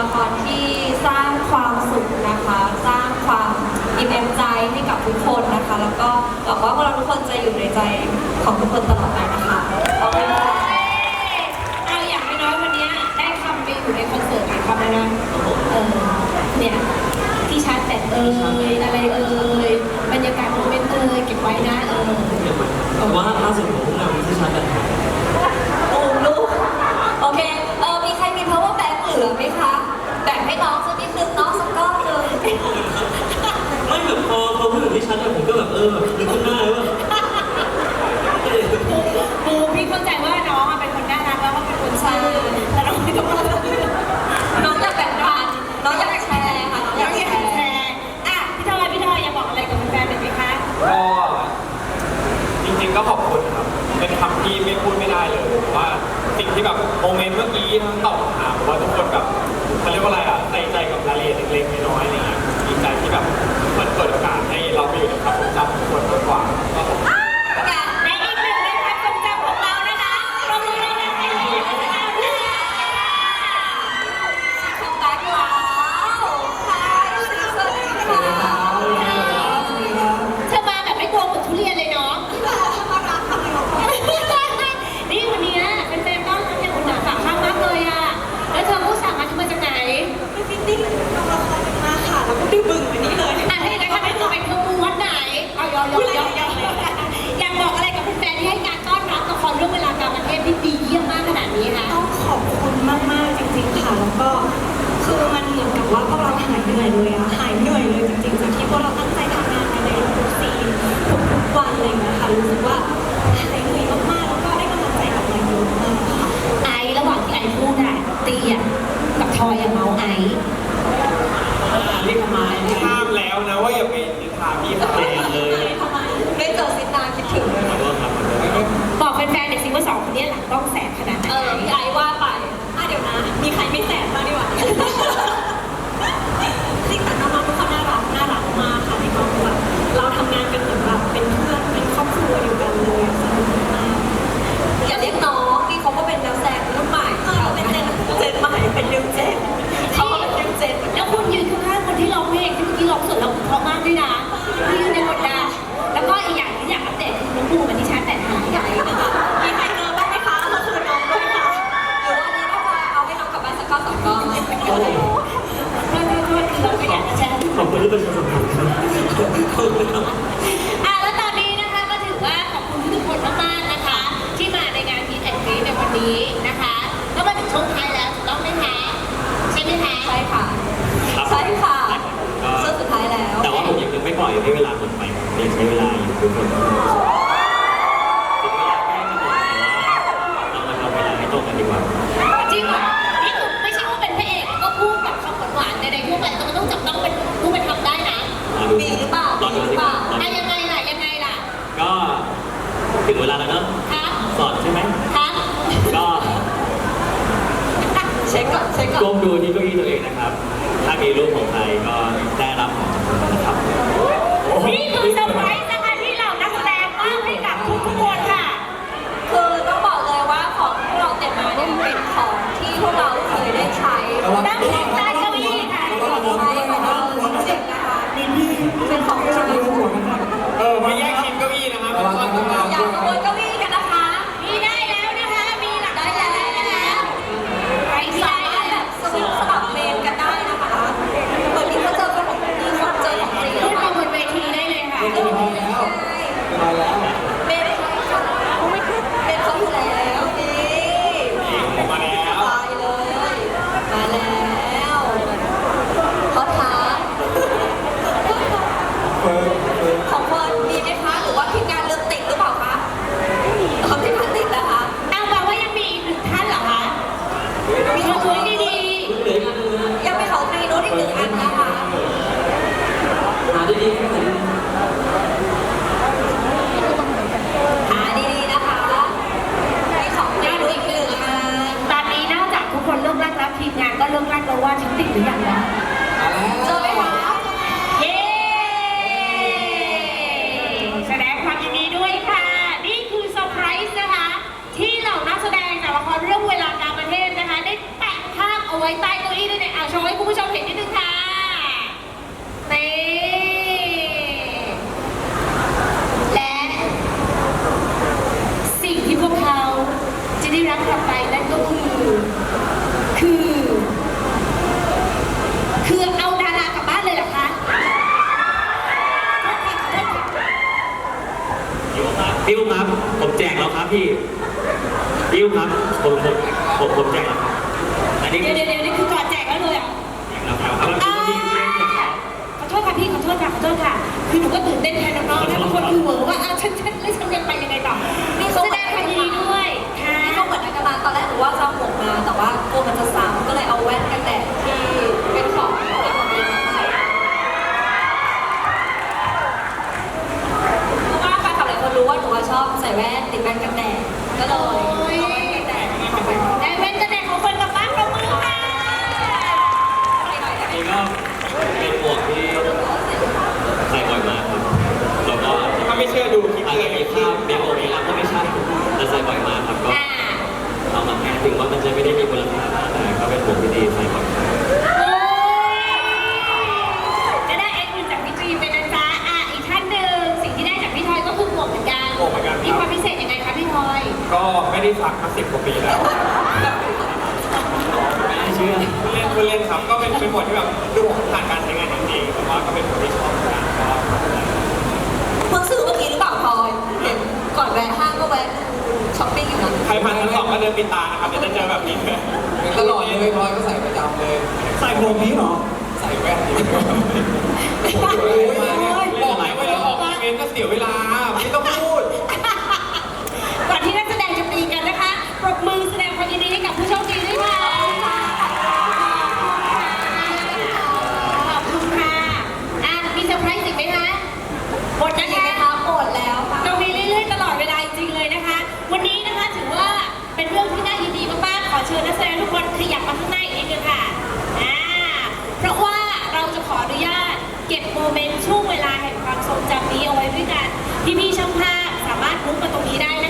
ละครที่สร้างความสุขนะคะ สร้างความอิ่มเอมใจให้กับทุกคนนะคะ แล้วก็หวังว่าพวกเราทุกคนจะอยู่ในใจของทุกคนตลอดไปนะคะขอบคเอาอย่างไม่น้อยวันนี้ได้คำไปอยู่ในคอนเสิร์ตไหนายคำแล้นะเออเนี่ยที่ชาร์จแบตเออ ร้องสักนิดนึงเนาะสักก้อนเลยไม่แบบพอพอพูดถึงที่ชันเนี่ยผมก็แบบเออแบบนคนหน้าเด้ว่าปูพี่เข้าใจว่าน้องเป็นคนน่ารักแล้วก็เป็นคนซื่แต่น้องไม่ต้องมาน้องอยากแบ่งปันน้องอยากแชร์ค่ะน้องอยากแชร์อะพี่ทอยพี่ทอยอยากบอกอะไรกับแฟนเป็นไหมคะก็จริงๆก็ขอบคุณครับ เป็นคำที่ไม่พูดไม่ได้เลยว่าสิ่งที่แบบโมเมนต์เมื่อกี้ทั้งตอบคำถามว่าทุกคนแบบ อบคุณมากมากจริง ๆ ค่ะ แล้วก็คือมันเหมือนกับว่าพวกเราหายเหนื่อยเลยอะหายเหนื่อยเลยจริงๆจากที่พวกเราตั้งใจทำงานในทุกซีนทุกวันเลยนะคะรู้สึกว่า ขอบคุณที่เนปรการณ์คะแล้วตอดีนะคะก็ถือว่าขอบคุณทุกคนมากๆนะคะ ที่มาในงานพีแอนดีในวันนี้นะคะก็มาถึงช่วงท้ายแล้วถูกต้อหมคะใช่ไหมคะใช่ค่ะใช่ค่ะช่วงสุดท้ายแล้ว แต่ว่าผมยังไม่ปล่อยให้เวลาหมดไปยังใช้เวลาอยู่ทุกคน เป็นยังไงแล้วเป็นอะแล้ว ว้ใต้เก้าอี้ด้วยเนะอะโชว์ให้คุณผู้ชมเห็นนิดนึงค่ะนี่และสิ่งที่พวกเขาจะได้รับกลับไปนั่นก็คือคือ คือเอาดารากลับบ้านเลยเหรอคะบิ้วครับ ผมแจกแล้วครับพี่บิ้วครับผมผมผมผมแจกแล้ว เดี๋ยวเดี๋ยวเดี๋ยวนี่คือก่อนแจกแล้วเลยเหรอะแจกแล้วครับเอาแล้วพี่พี่เล่นแจกแล้วขอโทษค่ะพี่ขอโทษค่ะขอโทษค่ะ คือหนูก็ตื่นเต้นแทนน้องๆนะบางคนคือเหวอว่าอ้าวฉันฉันแล้วฉันจะไปยังไงต่อนี่แสดงความยินดีด้วย ค่ะ นี่เขาเหมือนนักการตอนแรกหนูว่าจะเอาหมวกมา แต่ว่ากลัวมันจะซ้ำก็เลยเอาแว่นกันแดดที่เป็นของที่ผมเองมาให้เพราะว่าแฟนคลับหลายคนรู้ว่าหนูว่าชอบใส่แว่นติดแว่นกันแดดก็เลยเอาแว่นกันแดดมาให้ ได้เว้นกระแดงของคนกลับบ้านประมือค่ะ อันนี้ ก็เป็นหมวกที่ใส่บ่อยมากครับแล้วก็ถ้าไม่เชื่อดูคลิปอาจเลจะยมีภาพเบลโอเมลัก็ไม่ใช่แต่ใส่บ่อยมากครับก็อ่าเอามาให้ถึงว่ามันจะไม่ได้มีมูลค่ามากแต่ก็เป็นหมวกที่ดีใส่บ่อยมากโอ้ยจะได้เอ็กซ์อื่นจากพี่จีนเป็นนะจ๊ะอะอีกท่านหนึ่งสิ่งที่ได้จากพี่ทอยก็คือหมวกเหมือนกันหมวกเหมือนกันครับ มีความพิเศษยังไงคะพี่ทอย ก็ไม่ได้ซักมาสิบกว่าปีแล้ว ไม่น่าเชื่อ เล่นคือเล่นครับ ก็เป็นเป็นบทที่แบบดูผ่านการใช้งานจริงๆแต่ว่าก็เป็นบทที่ชอบเหมือนกันก็เพิ่งซื้อเมื่อกี้หรือเปล่าพลอยเห็นก่อนแวะห้างก็แวะช้อปปิ้งอยู่นะใครผ่านชั้นสองก็เดินปิดตานะครับเดี๋ยวจะเจอแบบนี้เลยเป็นตลอดเลยพลอยก็ใส่ประจำเลย ใส่หมวกนี้เหรอ ใส่แว่นอยู่โอ้ยบอกไหนว่าเราออกอีเวนต์ก็เสียเวลาไม่ต้อง พี่ๆช่างภาพสามารถมุกมาตรงนี้ได้นะคะ